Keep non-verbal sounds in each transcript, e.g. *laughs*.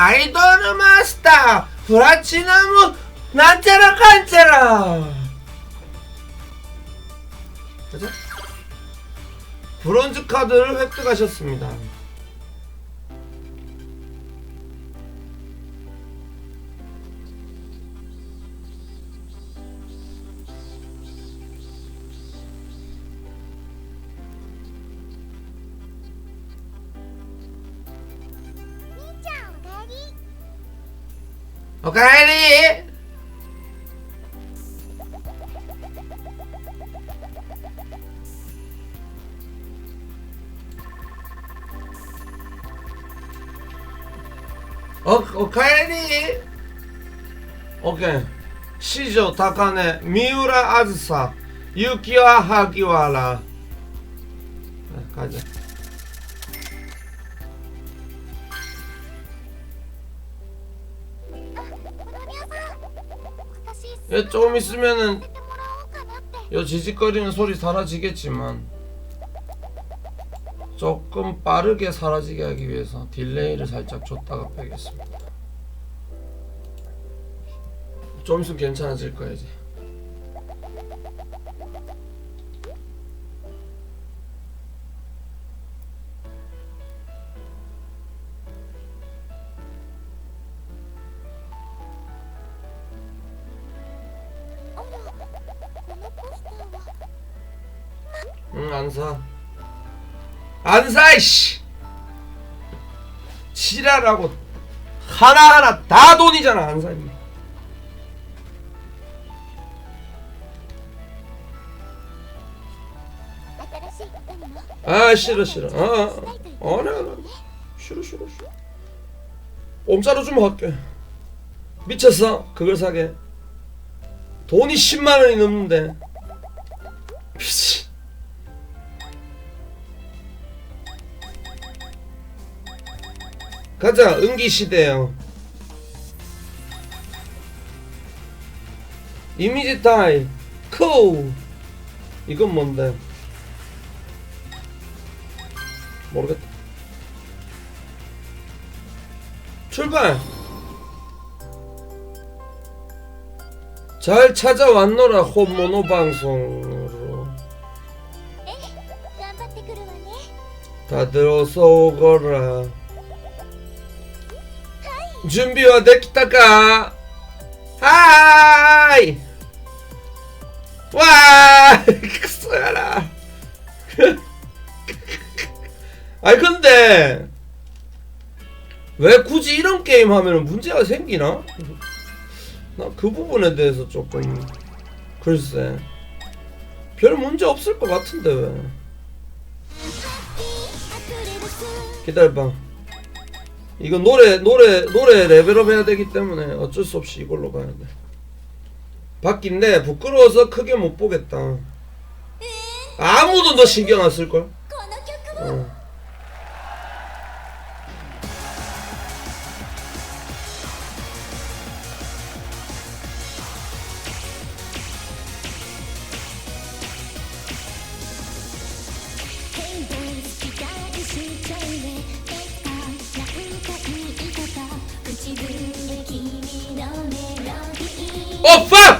アイドルマスタープラチナムなんちゃらかんちゃら가자. 브론즈 카드를 획득하셨습니다. 오카에리! 어, 오카에리! 오케이. 시조 타카네 미우라 아즈사 유키와 얘 조금 있으면은 요 지직거리는 소리 사라지겠지만 조금 빠르게 사라지게 하기 위해서 딜레이를 살짝 줬다가 빼겠습니다. 좀 있으면 괜찮아질 거야 이제. 응, 안 사. 안 사, 이씨! 지랄하고 하나하나 다 돈이잖아, 안 사, 임마. 아, 싫어, 싫어. 해, 안 해. 싫어, 싫어, 싫어. 공짜로 좀 할게. 미쳤어? 그걸 사게. 돈이 10만 원이 넘는데. *laughs* 미치. 가자 은기 시대요. 이미지 타임 코 이건 뭔데? 모르겠다. 출발! 잘 찾아왔노라 홈모노 방송으로. 다들 어서 오거라. 그소야라. 아니 근데 왜 굳이 이런 게임 하면 문제가 생기나? 나 그 부분에 대해서 조금 글쎄 별 문제 없을 것 같은데 왜? 기다려봐. 이거 노래 노래 노래 레벨업 해야 되기 때문에 어쩔 수 없이 이걸로 가야 돼. 바뀐데 부끄러워서 크게 못 보겠다. 아무도 너 신경 안 쓸 걸. 어. 어. ィー어 fuck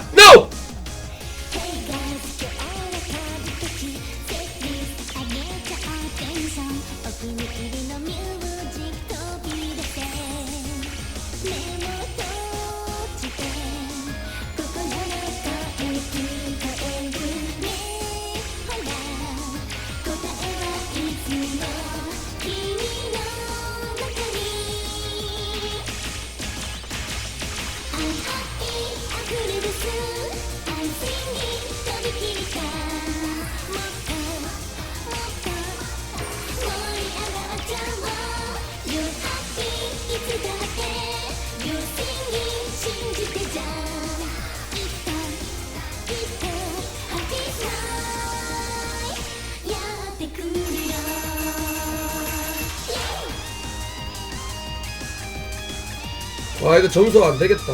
와 이거 점수 안 되겠다.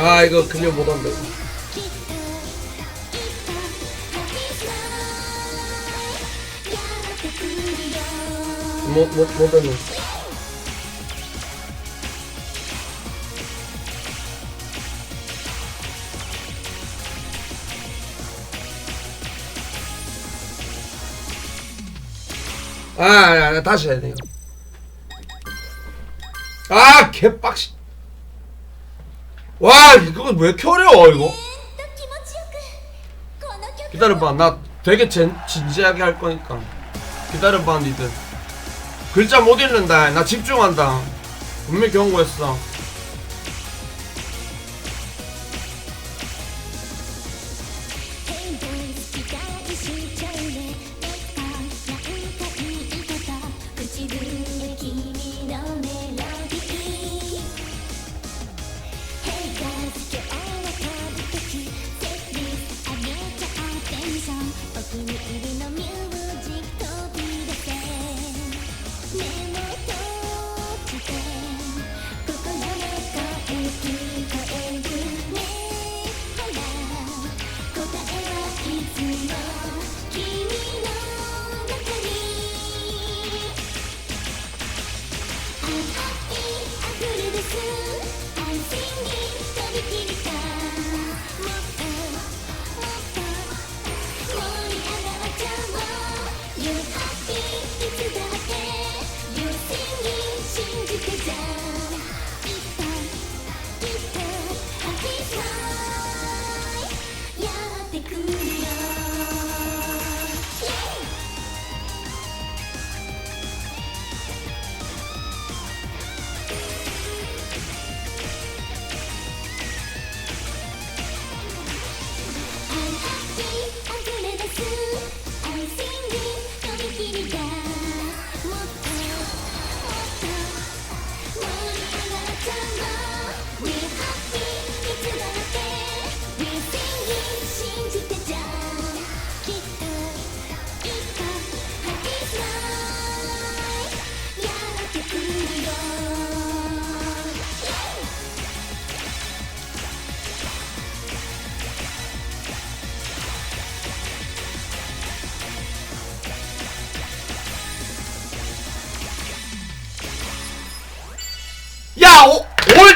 아 이거 금연 못한다고 못, 못, 못 빼는. 아, 아, 아, 다시 해야 돼요. 아, 개빡시. 와, 이거 왜 이렇게 어려워, 이거? 기다려봐, 나 되게 진, 진지하게 할 거니까. 기다려봐, 니들. 글자 못 읽는다. 나 집중한다. 분명히 경고했어.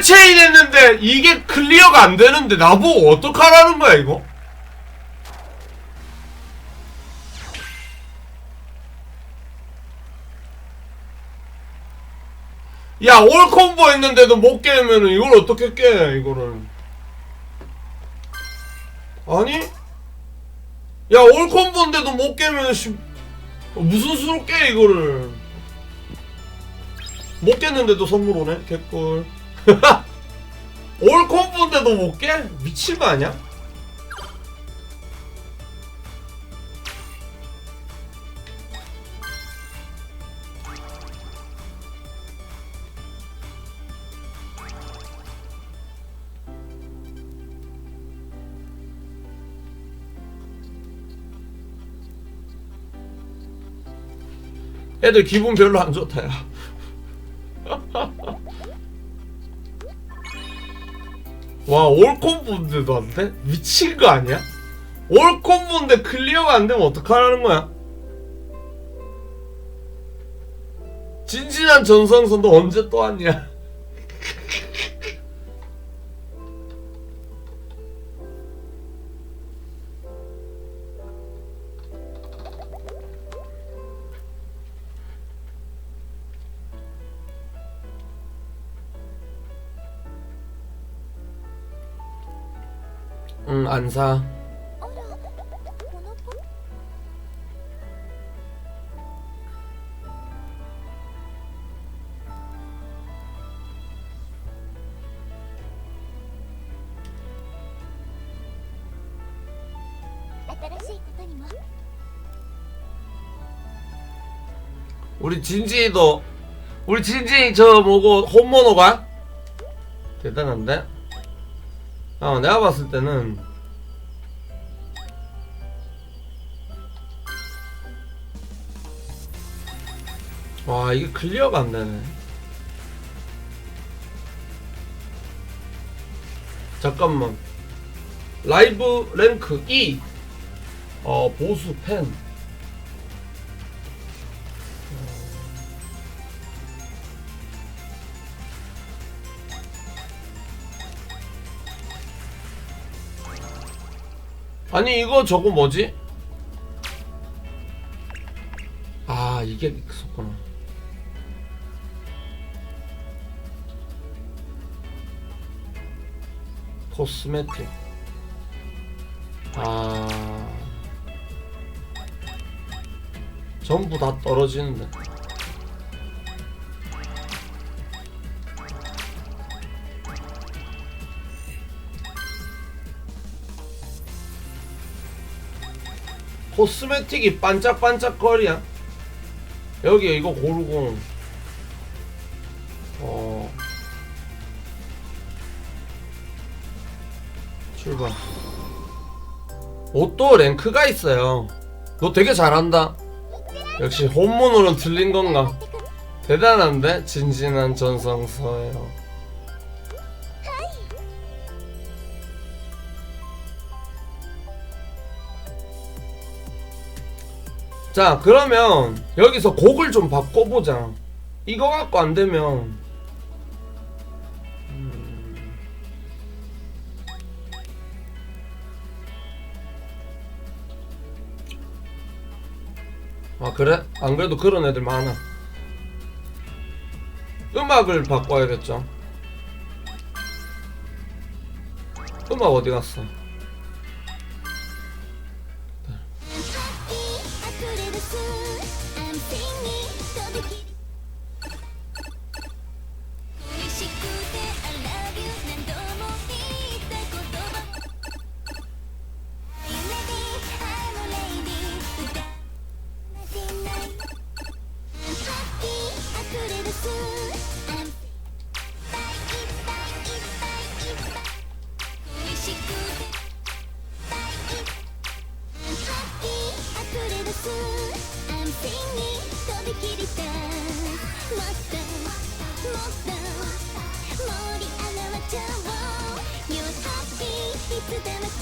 체인 했는데 이게 클리어가 안 되는데 나보고 어떡하라는 거야, 이거? 야, 올 콤보 했는데도 못 깨면은 이걸 어떻게 깨, 이거를. 아니? 야, 올 콤보인데도 못 깨면, 씨, 무슨 수로 깨, 이거를. 못 깼는데도 선물 오네 개꿀 *laughs* 올 콤보인데도 못 깨? 미친 거 아니야? 애들 기분 별로 안 좋다 야 와 올콤보인데도 안 돼? 미친 거 아니야? 올콤보인데 클리어가 안 되면 어떡하라는 거야? 진진한 전성선도 언제 또 왔냐? 응, 안 사. 우리 진진이도 우리 진진이 저 뭐고 홈모노가 대단한데? 아 내가 봤을 때는 와 이게 클리어가 안 되네. 잠깐만. 라이브 랭크 2 어, 보수 팬 아니 이거 저거 뭐지? 아 이게 있었구나. 코스메틱. 아. 전부 다 떨어지는데 코스메틱이 반짝반짝거리야. 여기 이거 고르고. 어. 출발. 옷도 랭크가 있어요. 너 되게 잘한다. 역시 혼문으로는 틀린 건가? 대단한데? 진진한 전성서예요 자 그러면 여기서 곡을 좀 바꿔보자 이거 갖고 안 되면 음. 아 그래? 안 그래도 그런 애들 많아 음악을 바꿔야겠죠 음악 어디 갔어?つだっ